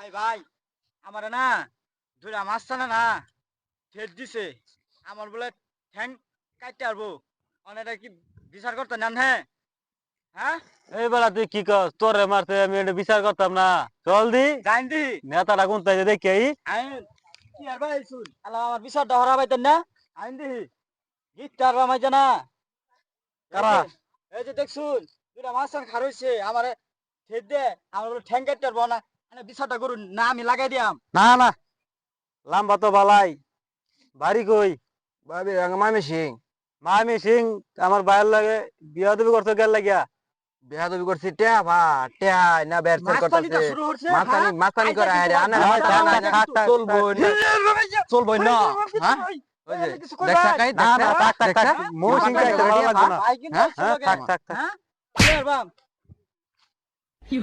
ভাই ভাই আমার না দুটা মাছ না ঠেট দিছে। আমার বলে ঠ্যাং কাটতে পারব অনেকটা কি বিচার করতে নেন হ্যাঁ হ্যাঁ? এই বেলা তুই কি কর তোরে মারতে আমি এটা বিচার করতাম না। চল দি। জান দি। নেতাটা কোন তাই দেখি কি আর ভাই শুন? আল্লাহ আমার বিচারটা হরা পাইতেন না? আইন দি। গীতটা আর মাইছে না। কারা? এই যে দেখছুন দুটা মাছ টান খার হইছে আমার ঠেট দে। আমার বলে ঠ্যাং কাটতে পারব না। বিচারটা করুন না আমি লাগাই দিয়াম। না না। লাম্বা তো বালাই। বাড়ি কই? ভাবি মামি সিং। মামি সিং আমার বাইর লাগে বিয়া দেবী করতে গেল লাগিয়া। বিয়া দাবি করছি টিয়া ভা টিয়া না পানিটা করতেছে। হ্যাঁ? মাছানি করে আরে আনা চলবো না চলবো না। হ্যাঁ? কি?